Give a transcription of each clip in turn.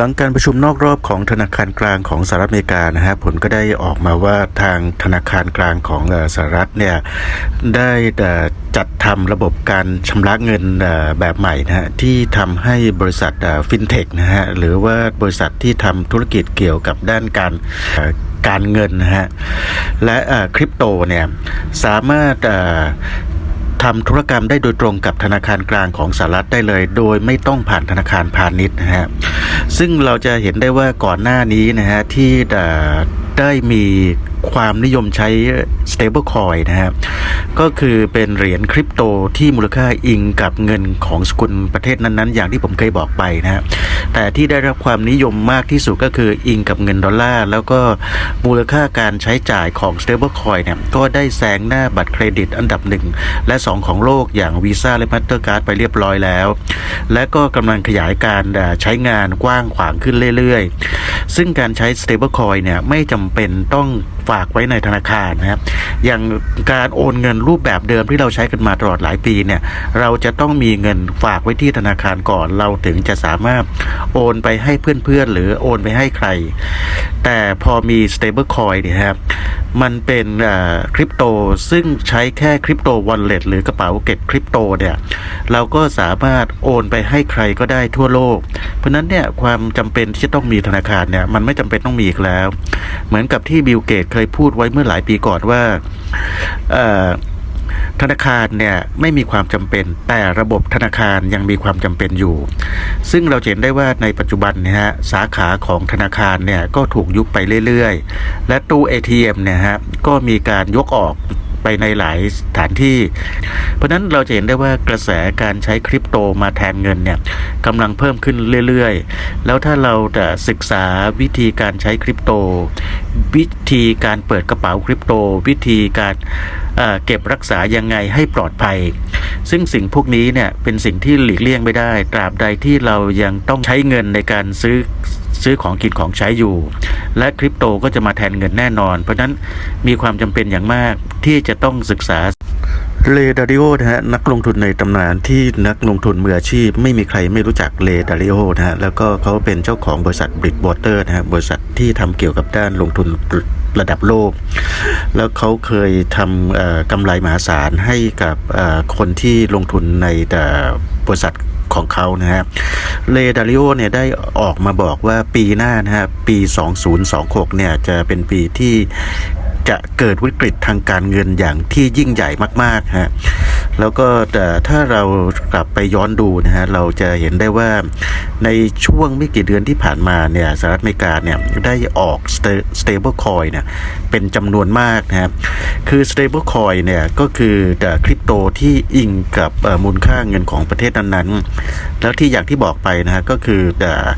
หลังการประชุมนอกรอบของธนาคารกลางของสหรัฐอเมริกานะฮะผลก็ได้ออกมาว่าทางธนาคารกลางของสหรัฐเนี่ยได้จัดทำระบบการชำระเงินแบบใหม่นะฮะที่ทำให้บริษัทฟินเทคนะฮะหรือว่าบริษัทที่ทำธุรกิจเกี่ยวกับด้านการการเงินนะฮะและคริปโตเนี่ยสามารถ ทำธุรกรรมได้โดยตรงกับธนาคารกลางของสหรัฐได้เลย โดยไม่ต้องผ่านธนาคารพาณิชย์นะฮะซึ่งเราจะเห็นได้ว่าก่อนหน้านี้นะฮะที่เอ่ได้มี ความนิยมใช้ stable coin นะฮะก็คือเป็นเหรียญคริปโตที่มูลค่าอิงกับเงินของสกุลประเทศนั้นๆ อย่างที่ผมเคยบอกไปนะฮะแต่ที่ได้รับความนิยมมากที่สุดก็คืออิงกับเงินดอลลาร์ แล้วก็มูลค่าการใช้จ่ายของ stable coin เนี่ยก็ได้แซงหน้าบัตรเครดิตอันดับหนึ่งและ 2 ของโลกอย่าง Visa และ Mastercard ไปเรียบร้อยแล้ว และก็กำลังขยายการใช้งานกว้างขวางขึ้นเรื่อยๆ ซึ่งการใช้ stable coin เนี่ยไม่จำเป็นต้องฝากากไว้ในธนาคารนะครับ อย่างการโอนเงินรูปแบบเดิมที่เราใช้กันมาตลอดหลายปีเนี่ยเราจะต้องมีเงินฝากไว้ที่ธนาคารก่อน เราถึงจะสามารถโอนไปให้เพื่อนๆ หรือโอนไปให้ใคร แต่พอมี stable coin เนี่ยครับ มันเป็นคริปโตซึ่งใช้แค่คริปโตวอลเล็ตหรือกระเป๋าเก็บคริปโตเนี่ย เราก็สามารถโอนไปให้ใครก็ได้ทั่วโลก เพราะนั้นเนี่ยความจำเป็นที่จะต้องมีธนาคารเนี่ย มันไม่จำเป็นต้องมีอีกแล้ว เหมือนกับที่บิลเกตเคยพูดไว้เมื่อหลายปีก่อนว่า ธนาคารเนี่ยไม่มีความจำเป็น แต่ระบบธนาคารยังมีความจำเป็นอยู่ ซึ่งเราเห็นได้ว่าในปัจจุบันนะฮะสาขาของธนาคารเนี่ยก็ถูกยุบไปเรื่อยๆ และตู้ ATM เนี่ยฮะก็มีการยกออก ไปในหลายสถานที่ เพราะฉะนั้นเราจะเห็นได้ว่ากระแสการใช้คริปโตมาแทนเงินเนี่ยกำลังเพิ่มขึ้นเรื่อยๆ แล้วถ้าเราจะศึกษาวิธีการใช้คริปโต วิธีการเปิดกระเป๋าคริปโต วิธีการเเก็บรักษายังไงให้ปลอดภัย ซึ่งสิ่งพวกนี้เนี่ยเป็นสิ่งที่หลีกเลี่ยงไม่ได้ ตราบใดที่เรายังต้องใช้เงินในการซื้อซื้อของกินของใช้อยู่ และคริปโตก็จะมาแทนเงินแน่นอน เพราะนั้นมีความจำเป็นอย่างมากที่จะต้องศึกษาเลดาริโอนะฮะนักลงทุนในตำนานที่นักลงทุนมืออาชีพ ไม่มีใครไม่รู้จักเลดาริโอนะฮะแล้วก็เขาเป็นเจ้าของบริษัทบริดวอเตอร์นะฮะบริษัทที่ทำเกี่ยวกับด้านลงทุนระดับโลก แล้วเขาเคยทำกำไรมหาศาลให้กับคนที่ลงทุนในแต่บริษัทของเขานะฮะ เลดาริโอเนี่ยได้ออกมาบอกว่าปีหน้านะฮะปี 2026 เนี่ยจะเป็นปีที่จะเกิดวิกฤตทางการเงินอย่างที่ยิ่งใหญ่มากๆฮะ แล้วก็แต่ถ้าเรากลับไปย้อนดูนะฮะเราจะเห็นได้ว่าในช่วงไม่กี่เดือนที่ผ่านมาเนี่ยสหรัฐอเมริกาเนี่ยได้ออก stable coin เนี่ยเป็นจำนวนมากนะครับคือ stable coin เนี่ยก็คือคริปโตที่อิงกับมูลค่าเงินของประเทศนั้นๆ แล้วที่อย่างที่บอกไปนะฮะก็คือเอ่อ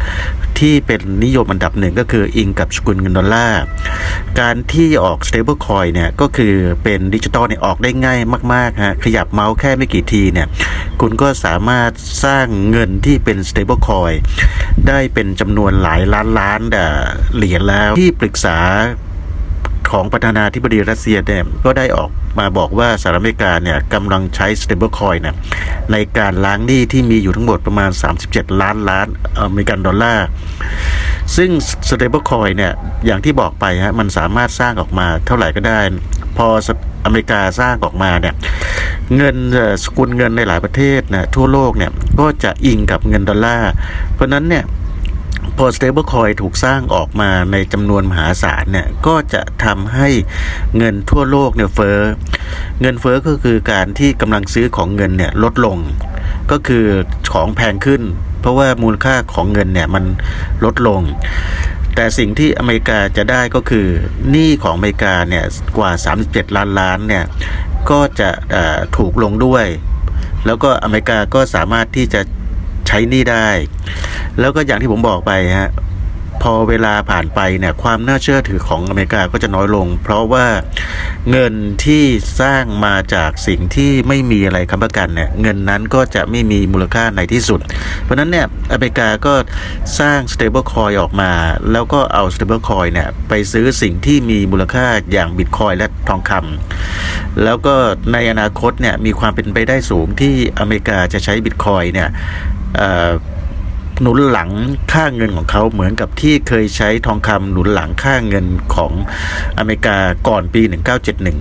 ที่เป็นนิยมอันดับหนึ่งก็คืออิงกับสกุลเงินดอลลาร์การที่ออก stable coin เนี่ยก็คือเป็นดิจิตอลเนี่ยออกได้ง่ายมากๆฮะขยับเมาส์แค่ไม่กี่ทีเนี่ยคุณก็สามารถสร้างเงินที่เป็น stable coin ได้เป็นจำนวนหลายล้านล้านเอ่อเหรียญแล้วที่ปรึกษา ของประธานาธิบดีรัสเซียเนี่ยก็ได้ออกมาบอกว่าสหรัฐอเมริกาเนี่ยกำลังใช้ stable coin เนี่ยในการล้างหนี้ที่มีอยู่ทั้งหมดประมาณ 37 ล้านล้านอเมริกันดอลลาร์ซึ่ง stable coin เนี่ยอย่างที่บอกไปฮะมันสามารถสร้างออกมาเท่าไหร่ก็ได้ พออเมริกาสร้างออกมาเนี่ยเงินสกุลเงินในหลายประเทศนะทั่วโลกเนี่ยก็จะอิงกับเงินดอลลาร์เพราะนั้นเนี่ย พอ stable coin ถูกสร้างออกมาในจำนวนมหาศาลเนี่ย ก็จะทำให้เงินทั่วโลกเนี่ยเฟ้อ เงินเฟ้อก็คือการที่กำลังซื้อของเงินเนี่ยลดลง ก็คือของแพงขึ้น เพราะว่ามูลค่าของเงินเนี่ยมันลดลง แต่สิ่งที่อเมริกาจะได้ก็คือหนี้ของอเมริกาเนี่ยกว่า 37 ล้านล้านเนี่ย ก็จะถูกลงด้วย แล้วก็อเมริกาก็สามารถที่จะใช้หนี้ได้ แล้วก็อย่างที่ผมบอกไปฮะพอเวลาผ่านไปเนี่ยความน่าเชื่อถือของอเมริกาก็จะน้อยลง เพราะว่าเงินที่สร้างมาจากสิ่งที่ไม่มีอะไรค้ำประกันเนี่ยเงินนั้นก็จะไม่มีมูลค่าในที่สุด เพราะนั้นเนี่ยอเมริกาก็สร้าง stable coin ออกมา แล้วก็เอา stable coin เนี่ยไปซื้อสิ่งที่มีมูลค่าอย่างบิตคอยและทองคำแล้วก็ในอนาคตเนี่ยมีความเป็นไปได้สูงที่อเมริกาจะใช้บิตคอยเนี่ย หนุนหลังค่าเงินของเขาเหมือนกับที่เคยใช้ทองคำหนุนหลังค่าเงินของอเมริกาก่อนปี 1971